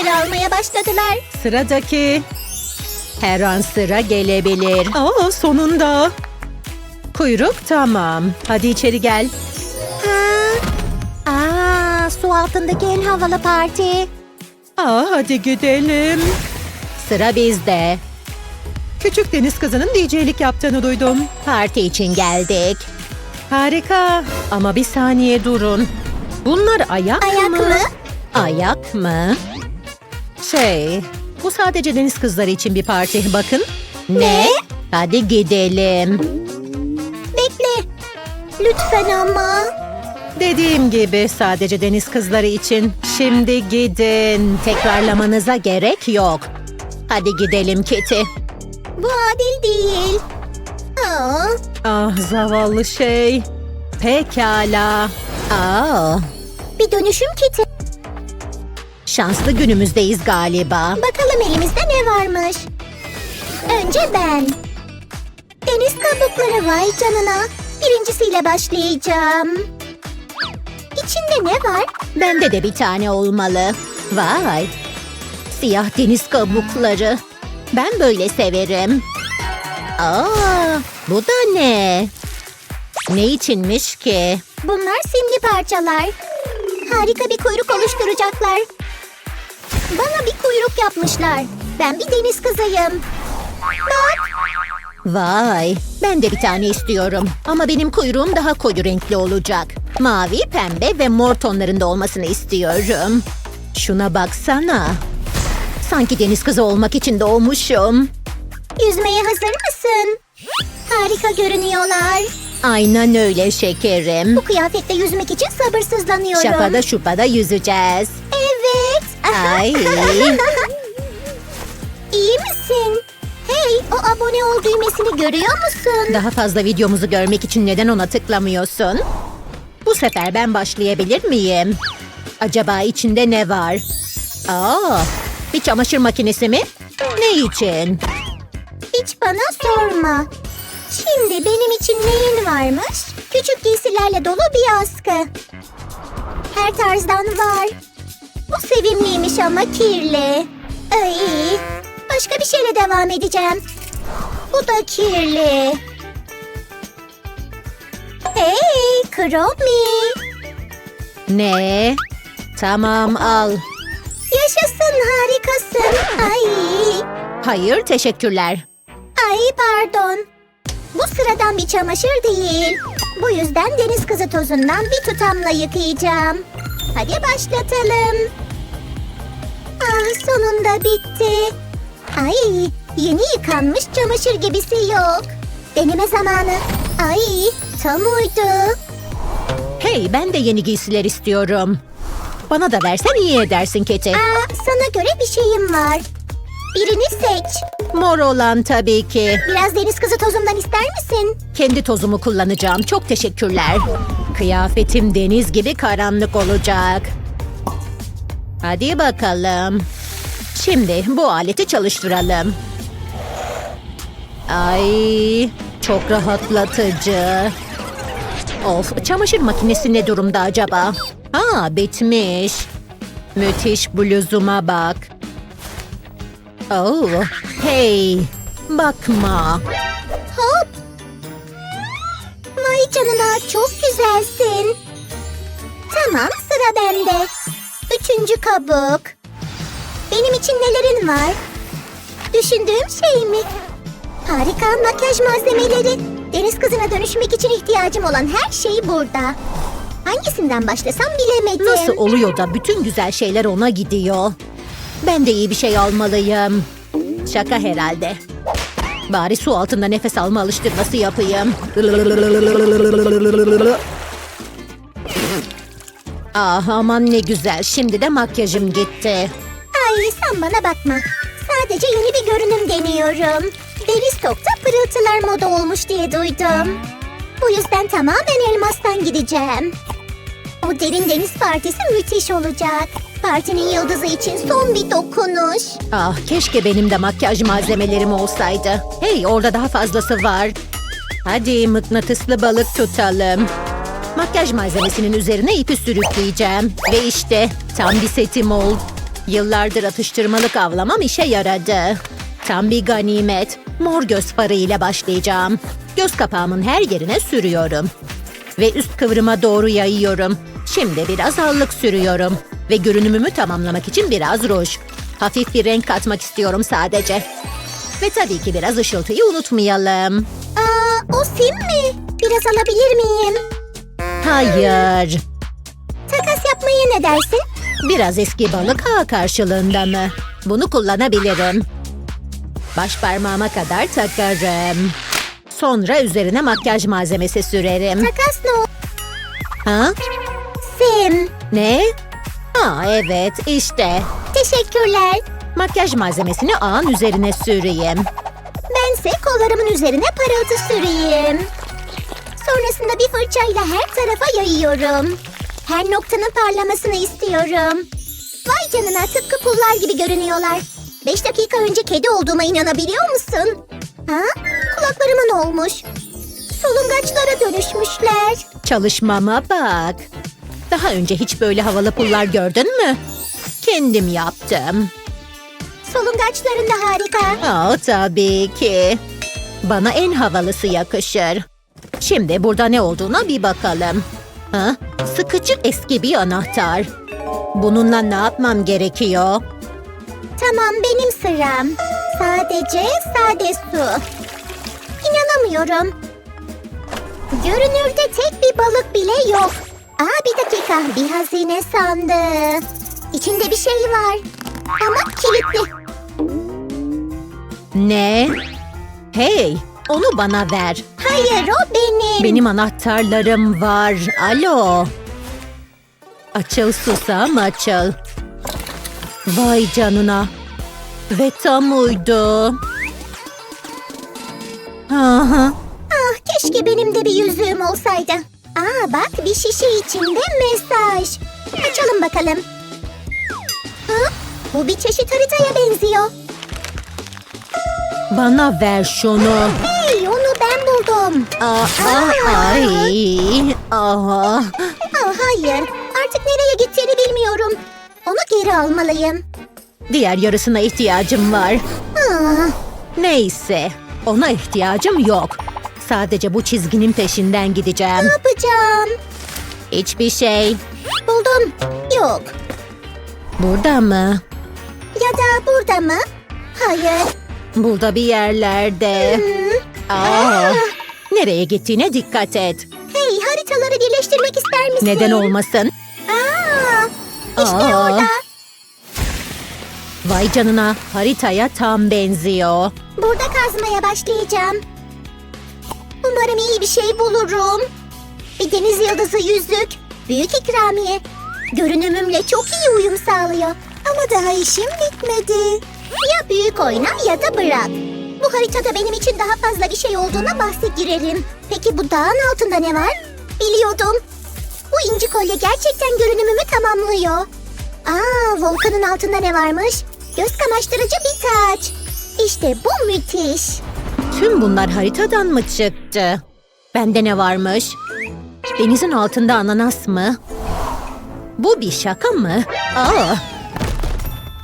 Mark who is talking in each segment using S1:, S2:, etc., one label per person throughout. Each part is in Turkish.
S1: içeri almaya başladılar.
S2: Sıradaki. Her an sıra gelebilir. Aa sonunda. Kuyruk tamam. Hadi içeri gel.
S1: Ha? Aa, su altındaki en havalı parti.
S2: Aa hadi gidelim. Sıra bizde. Küçük deniz kızının DJ'lik yaptığını duydum.
S1: Parti için geldik.
S2: Harika. Ama bir saniye durun. Bunlar ayak,
S1: Ayak
S2: mı?
S1: mı?
S2: Ayak mı? Şey, bu sadece deniz kızları için bir parti. Bakın.
S1: Ne?
S2: Hadi gidelim.
S1: Bekle. Lütfen ama.
S2: Dediğim gibi sadece deniz kızları için. Şimdi gidin. Tekrarlamanıza gerek yok. Hadi gidelim Kitty.
S1: Bu adil değil. Aa,
S2: Ah zavallı şey. Pekala. Aa,
S1: bir dönüşüm kiti.
S2: Şanslı günümüzdeyiz galiba.
S1: Bakalım elimizde ne varmış. Önce ben. Deniz kabukları vay canına. Birincisiyle başlayacağım. İçinde ne var?
S2: Bende de bir tane olmalı. Vay. Siyah deniz kabukları. Ben böyle severim. Aa, bu da ne? Ne içinmiş ki?
S1: Bunlar simli parçalar. Harika bir kuyruk oluşturacaklar. Bana bir kuyruk yapmışlar. Ben bir deniz kızıyım. Bak,
S2: Vay, ben de bir tane istiyorum. Ama benim kuyruğum daha koyu renkli olacak. Mavi, pembe ve mor tonlarında olmasını istiyorum. Şuna baksana. Sanki deniz kızı olmak için doğmuşum.
S1: yüzmeye hazır mısın? Harika görünüyorlar.
S2: Aynen öyle şekerim.
S1: Bu kıyafette yüzmek için sabırsızlanıyorum.
S2: Şapada şupada yüzeceğiz. Ay.
S1: İyi misin? Hey, o abone ol düğmesini görüyor musun?
S2: Daha fazla videomuzu görmek için neden ona tıklamıyorsun? Bu sefer ben başlayabilir miyim? Acaba içinde ne var? Aa, bir çamaşır makinesi mi? Ne için?
S1: Hiç bana sorma. Şimdi benim için neyin varmış? Küçük giysilerle dolu bir askı. Her tarzdan var. Bu sevimliymiş ama kirli. Ay, başka bir şeyle devam edeceğim. Bu da kirli. Hey, Kromi.
S2: Ne? Tamam al.
S1: Yaşasın harikasın. Ay,
S2: Hayır teşekkürler.
S1: ay pardon. Bu sıradan bir çamaşır değil. Bu yüzden deniz kızı tozundan bir tutamla yıkayacağım. Hadi başlatalım. Sonunda bitti. Ay yeni yıkanmış çamaşır gibisi yok. Deneme zamanı. Ay tam uydu.
S2: Hey ben de yeni giysiler istiyorum. Bana da versen iyi edersin Keti.
S1: Aa, sana göre bir şeyim var. Birini seç.
S2: Mor olan tabii ki.
S1: Biraz deniz kızı tozumdan ister misin?
S2: Kendi tozumu kullanacağım. Çok teşekkürler. Kıyafetim deniz gibi karanlık olacak. Hadi bakalım. Şimdi bu aleti çalıştıralım. Ay, çok rahatlatıcı. Of, çamaşır makinesi ne durumda acaba? Ha, bitmiş. Müthiş bluzuma bak. Oh, hey, bakma.
S1: Hop. Vay canına çok güzelsin. Tamam sıra bende. Üçüncü kabuk. Benim için nelerin var? Düşündüğüm şey mi? Harika makyaj malzemeleri. Deniz kızına dönüşmek için ihtiyacım olan her şey burada. Hangisinden başlasam bilemedim.
S2: Nasıl oluyor da bütün güzel şeyler ona gidiyor? Ben de iyi bir şey almalıyım. Şaka herhalde. Bari su altında nefes alma alıştırması yapayım. Ah aman ne güzel. Şimdi de makyajım gitti.
S1: Ay sen bana bakma. Sadece yeni bir görünüm deniyorum. Deri stokta pırıltılar moda olmuş diye duydum. Bu yüzden tamamen elmastan gideceğim. O derin deniz partisi müthiş olacak. Partinin yıldızı için son bir dokunuş.
S2: Ah keşke benim de makyaj malzemelerim olsaydı. Hey orada daha fazlası var. Hadi mıknatıslı balık tutalım. Makyaj malzemesinin üzerine ipi sürükleyeceğim. Ve işte tam bir setim oldu. Yıllardır atıştırmalık avlamam işe yaradı. Tam bir ganimet. Mor göz farı ile başlayacağım. Göz kapağımın her yerine sürüyorum. Ve üst kıvrıma doğru yayıyorum. Şimdi biraz allık sürüyorum. Ve görünümümü tamamlamak için biraz ruj. Hafif bir renk katmak istiyorum sadece. Ve tabii ki biraz ışıltıyı unutmayalım.
S1: Aa, o sim mi? Biraz alabilir miyim?
S2: Hayır.
S1: Takas yapmaya ne dersin?
S2: Biraz eski balık ağı karşılığında mı? Bunu kullanabilirim. Baş parmağıma kadar takarım. Sonra üzerine makyaj malzemesi sürerim.
S1: Takas ne?
S2: Ha?
S1: Sim.
S2: Ne? Aa evet işte.
S1: Teşekkürler.
S2: Makyaj malzemesini ağın üzerine süreyim.
S1: Bense kollarımın üzerine parıltı süreyim. Sonrasında bir fırçayla her tarafa yayıyorum. Her noktanın parlamasını istiyorum. Vay canına tıpkı pullar gibi görünüyorlar. Beş dakika önce kedi olduğuma inanabiliyor musun? Ha? Kulaklarıma ne olmuş? Solungaçlara dönüşmüşler.
S2: Çalışmama bak. Daha önce hiç böyle havalı pullar gördün mü? Kendim yaptım.
S1: Solungaçların da harika.
S2: Aa, tabii ki. Bana en havalısı yakışır. Şimdi burada ne olduğuna bir bakalım. Ha? Sıkıcı eski bir anahtar. Bununla ne yapmam gerekiyor?
S1: Tamam benim sıram. Sadece sade su. İnanamıyorum. Görünürde tek bir balık bile yok. Aa bir dakika bir hazine sandığı. İçinde bir şey var. Ama kilitli.
S2: Ne? Hey, onu bana ver.
S1: Hayır o benim.
S2: Benim anahtarlarım var. Alo. Açıl susam açıl. Vay canına. Ve tam uydu. Aha.
S1: Ah keşke benim de bir yüzüğüm olsaydı. Aa bak bir şişe içinde mesaj. Açalım bakalım. Ha? Bu bir çeşit haritaya benziyor.
S2: Bana ver şunu.
S1: Buldum.
S2: Aa, aa, ay. Aha.
S1: Aa, hayır. Artık nereye gittiğini bilmiyorum. Onu geri almalıyım.
S2: Diğer yarısına ihtiyacım var.
S1: Aa,
S2: Neyse. Ona ihtiyacım yok. Sadece bu çizginin peşinden
S1: ne
S2: gideceğim.
S1: yapacağım?
S2: Hiçbir şey.
S1: Buldum. Yok.
S2: Burada mı?
S1: Ya da burada mı? Hayır.
S2: Burada bir yerlerde. Aa, nereye gittiğine dikkat et.
S1: Hey haritaları birleştirmek ister misin?
S2: Neden olmasın?
S1: Aa, işte
S2: Aa.
S1: orada.
S2: Vay canına haritaya tam benziyor.
S1: Burada kazmaya başlayacağım. Umarım iyi bir şey bulurum. Bir deniz yıldızı yüzük. Büyük ikramiye. Görünümümle çok iyi uyum sağlıyor. Ama daha işim bitmedi. Ya büyük oyna ya da bırak. Bu haritada benim için daha fazla bir şey olduğuna bahse girerim. Peki bu dağın altında ne var? Biliyordum. Bu inci kolye gerçekten görünümümü tamamlıyor. Aa, volkanın altında ne varmış? Göz kamaştırıcı bir taç. İşte bu müthiş.
S2: Tüm bunlar haritadan mı çıktı? Bende ne varmış? Denizin altında ananas mı? Bu bir şaka mı? Aa!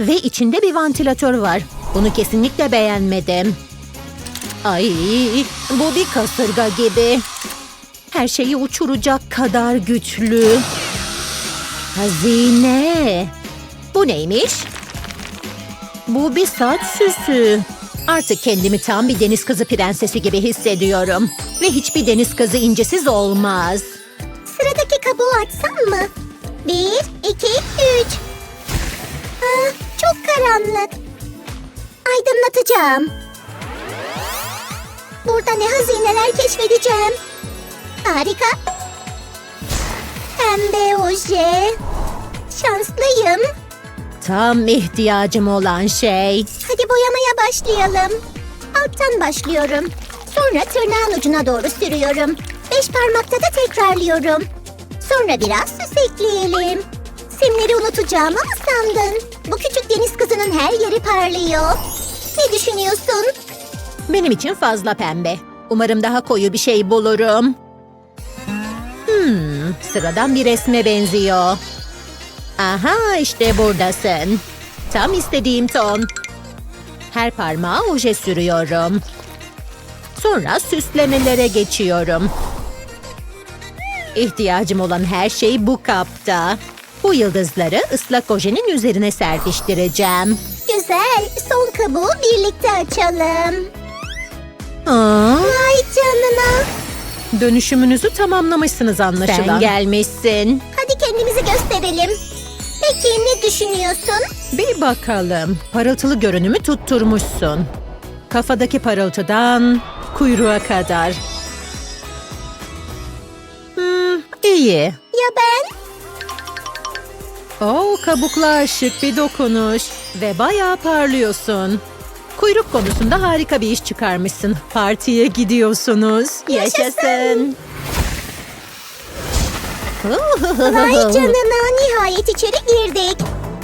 S2: Ve içinde bir vantilatör var. Bunu kesinlikle beğenmedim. Ay, bu bir kasırga gibi. Her şeyi uçuracak kadar güçlü. Hazine. Bu neymiş? Bu bir saç süsü. Artık kendimi tam bir deniz kızı prensesi gibi hissediyorum. Ve hiçbir deniz kızı incesiz olmaz.
S1: Sıradaki kabuğu açsam mı? Bir, iki, üç. Ah, çok karanlık. Aydınlatacağım. Burada ne hazineler keşfedeceğim. Harika. Pembe oje. Şanslıyım.
S2: Tam ihtiyacım olan şey.
S1: Hadi boyamaya başlayalım. Alttan başlıyorum. Sonra tırnağın ucuna doğru sürüyorum. Beş parmakta da tekrarlıyorum. Sonra biraz süs ekleyelim. Simleri unutacağım ama sandın. Bu küçük deniz kızının her yeri parlıyor. Ne düşünüyorsun?
S2: Benim için fazla pembe. Umarım daha koyu bir şey bulurum. Hmm, sıradan bir resme benziyor. Aha işte buradasın.
S3: Tam istediğim ton. Her parmağa oje sürüyorum. Sonra süslemelere geçiyorum. İhtiyacım olan her şey bu kapta. Bu yıldızları ıslak ojenin üzerine serpiştireceğim.
S1: Güzel. Son kabuğu birlikte açalım.
S3: Aa,
S1: Vay canına.
S3: dönüşümünüzü tamamlamışsınız anlaşılan. Sen gelmişsin.
S1: Hadi kendimizi gösterelim. Peki ne düşünüyorsun?
S3: Bir bakalım. Parıltılı görünümü tutturmuşsun. Kafadaki parıltıdan kuyruğa kadar. Hmm, iyi. Oo, kabuklar şık bir dokunuş. Ve bayağı parlıyorsun. Kuyruk konusunda harika bir iş çıkarmışsın. Partiye gidiyorsunuz.
S1: Yaşasın. Vay canına nihayet içeri girdik.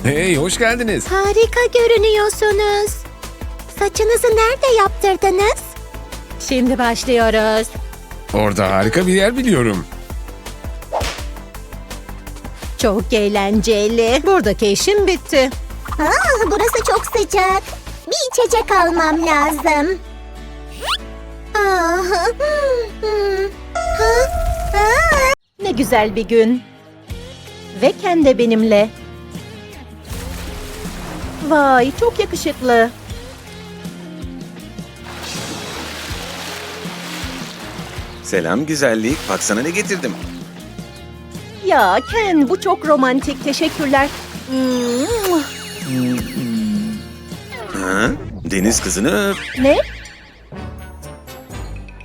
S4: Hey, hoş geldiniz.
S1: Harika görünüyorsunuz. Saçınızı nerede yaptırdınız?
S3: Şimdi başlıyoruz.
S4: Orada harika bir yer biliyorum.
S3: Çok eğlenceli. Buradaki işim bitti.
S1: Aa, burası çok sıcak. Bir içecek almam lazım. Aa, hmm, ha, aa.
S3: Ne güzel bir gün. Ve Ken de benimle. Vay çok yakışıklı.
S5: Selam güzellik. Baksana ne getirdim.
S3: Ya Ken bu çok romantik. Teşekkürler.
S5: Ha? Deniz kızını öp.
S3: Ne?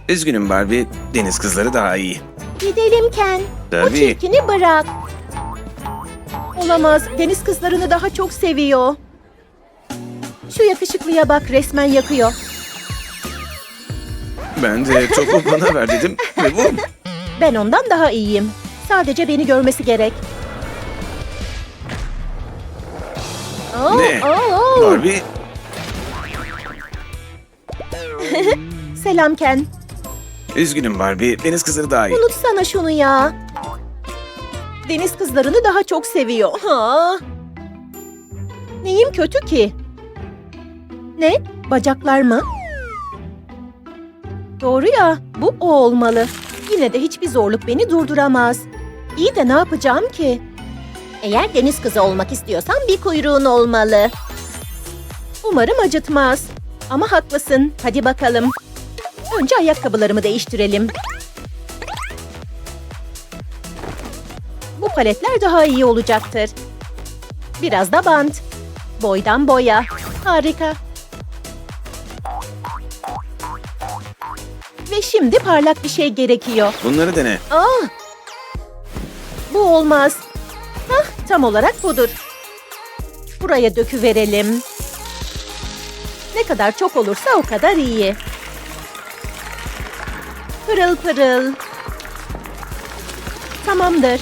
S5: Üzgünüm Barbie. Deniz kızları daha iyi.
S3: Gidelim Ken. O
S5: Tabii.
S3: çirkini bırak. Olamaz. Deniz kızlarını daha çok seviyor. Şu yakışıklıya bak resmen yakıyor.
S5: Ben de topu bana ver dedim ve bu.
S3: Ben ondan daha iyiyim. Sadece beni görmesi gerek. Oo,
S5: Ne?
S3: oo.
S5: Barbie
S3: Selam Ken.
S5: Üzgünüm Barbie. Deniz kızları daha iyi.
S3: Unutsana şunu ya. Deniz kızlarını daha çok seviyor. Ha. Neyim kötü ki? Ne? Bacaklar mı? Doğru ya, bu o olmalı. Yine de hiçbir zorluk beni durduramaz. İyi de ne yapacağım ki? Eğer deniz kızı olmak istiyorsan bir kuyruğun olmalı. Umarım acıtmaz. Ama haklısın. Hadi bakalım. Önce ayakkabılarımı değiştirelim. Bu paletler daha iyi olacaktır. Biraz da bant. Boydan boya. Harika. Ve şimdi parlak bir şey gerekiyor.
S5: Bunları dene.
S3: Aa! Bu olmaz. Hah, tam olarak budur. Buraya döküverelim. Ne kadar çok olursa o kadar iyi. Pırıl pırıl. Tamamdır.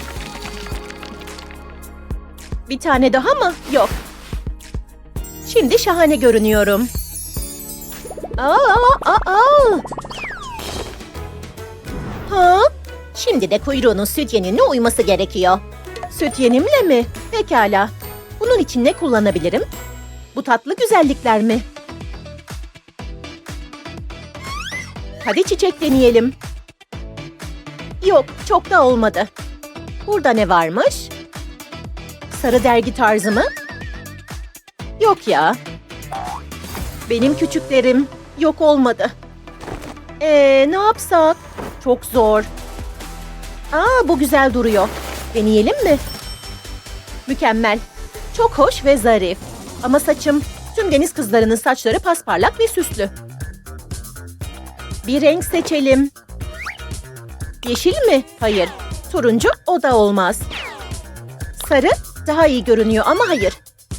S3: Bir tane daha mı? Yok. Şimdi şahane görünüyorum. Aa, aa, aa. Ha? Şimdi de kuyruğunun süt yenine uyması gerekiyor. Süt yenimle mi? Pekala. Bunun için ne kullanabilirim? Bu tatlı güzellikler mi? Hadi çiçek deneyelim. Yok, çok da olmadı. Burada ne varmış? Sarı dergi tarzı mı? Yok ya. Benim küçüklerim yok olmadı. Ee, ne yapsak? Çok zor. Aa, bu güzel duruyor. Deneyelim mi? Mükemmel. Çok hoş ve zarif. Ama saçım, tüm deniz kızlarının saçları pasparlak ve süslü. Bir renk seçelim. Yeşil mi? Hayır. Turuncu o da olmaz. Sarı daha iyi görünüyor ama hayır.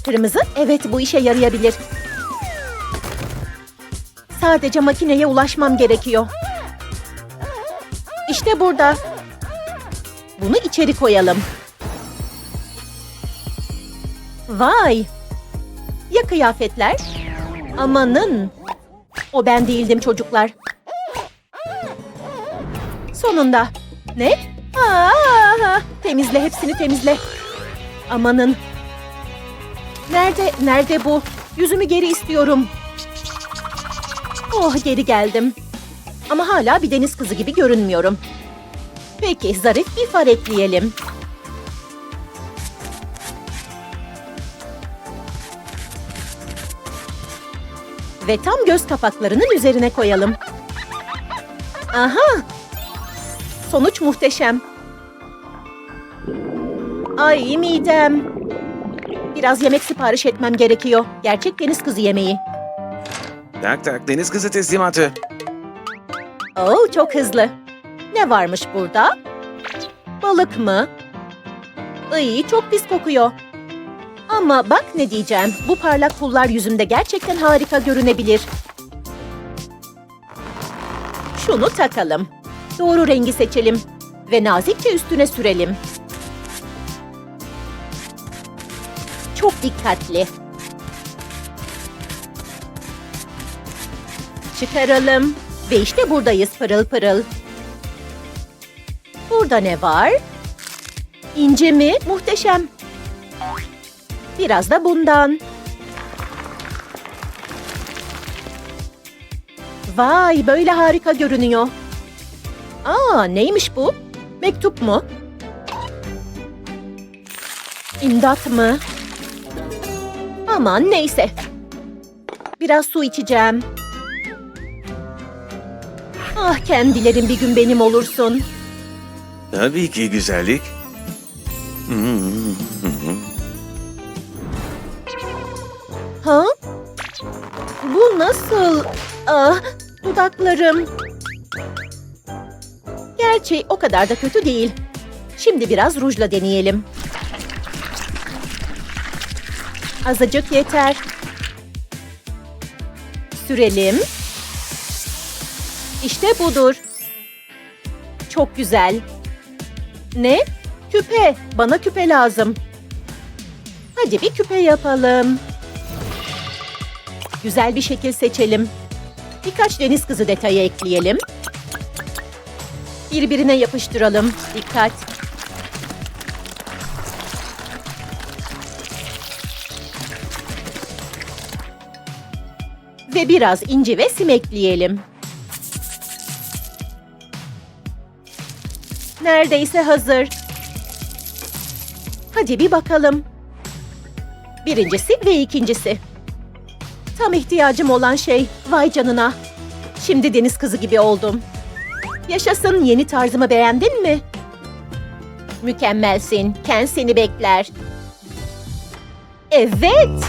S3: Kırmızı evet bu işe yarayabilir. Sadece makineye ulaşmam gerekiyor. İşte burada. Bunu içeri koyalım. Vay! Ya kıyafetler? Amanın! O ben değildim çocuklar. Sonunda. Ne? Aa, temizle hepsini temizle. Amanın. Nerede, nerede bu? Yüzümü geri istiyorum. Oh, geri geldim. Ama hala bir deniz kızı gibi görünmüyorum. Peki, zarif bir far ekleyelim. Ve tam göz kapaklarının üzerine koyalım. Aha! Sonuç muhteşem. Ay midem. Biraz yemek sipariş etmem gerekiyor. Gerçek deniz kızı yemeği.
S5: Tak tak deniz kızı teslimatı.
S3: Oo çok hızlı. Ne varmış burada? Balık mı? Iy çok pis kokuyor. Ama bak ne diyeceğim. Bu parlak pullar yüzümde gerçekten harika görünebilir. Şunu takalım. Doğru rengi seçelim. Ve nazikçe üstüne sürelim. Çok dikkatli. Çıkaralım. Ve işte buradayız pırıl pırıl. Burada ne var? İnce mi? Muhteşem. Biraz da bundan. Vay böyle harika görünüyor. Aa neymiş bu? Mektup mu? İmdat mı? Aman neyse. Biraz su içeceğim. Ah kendilerin bir gün benim olursun.
S5: Tabii ki güzellik.
S3: Ha? Bu nasıl? Ah, dudaklarım. Gerçi o kadar da kötü değil. Şimdi biraz rujla deneyelim. Azıcık yeter. Sürelim. İşte budur. Çok güzel. Ne? Küpe. Bana küpe lazım. Hadi bir küpe yapalım. Güzel bir şekil seçelim. Birkaç deniz kızı detayı ekleyelim. Birbirine yapıştıralım. Dikkat. Ve biraz inci ve sim ekleyelim. Neredeyse hazır. Hadi bir bakalım. Birincisi ve ikincisi. Tam ihtiyacım olan şey. Vay canına. Şimdi deniz kızı gibi oldum. Yaşasın yeni tarzımı beğendin mi? Mükemmelsin. Ken seni bekler. Evet.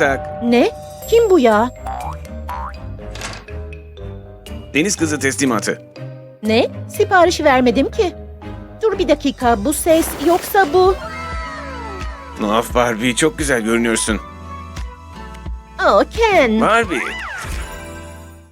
S5: Tak.
S3: Ne? Kim bu ya?
S5: Deniz kızı teslimatı.
S3: Ne? Sipariş vermedim ki. Dur bir dakika bu ses yoksa bu...
S5: Of Barbie çok güzel görünüyorsun.
S3: Aa Ken.
S5: Barbie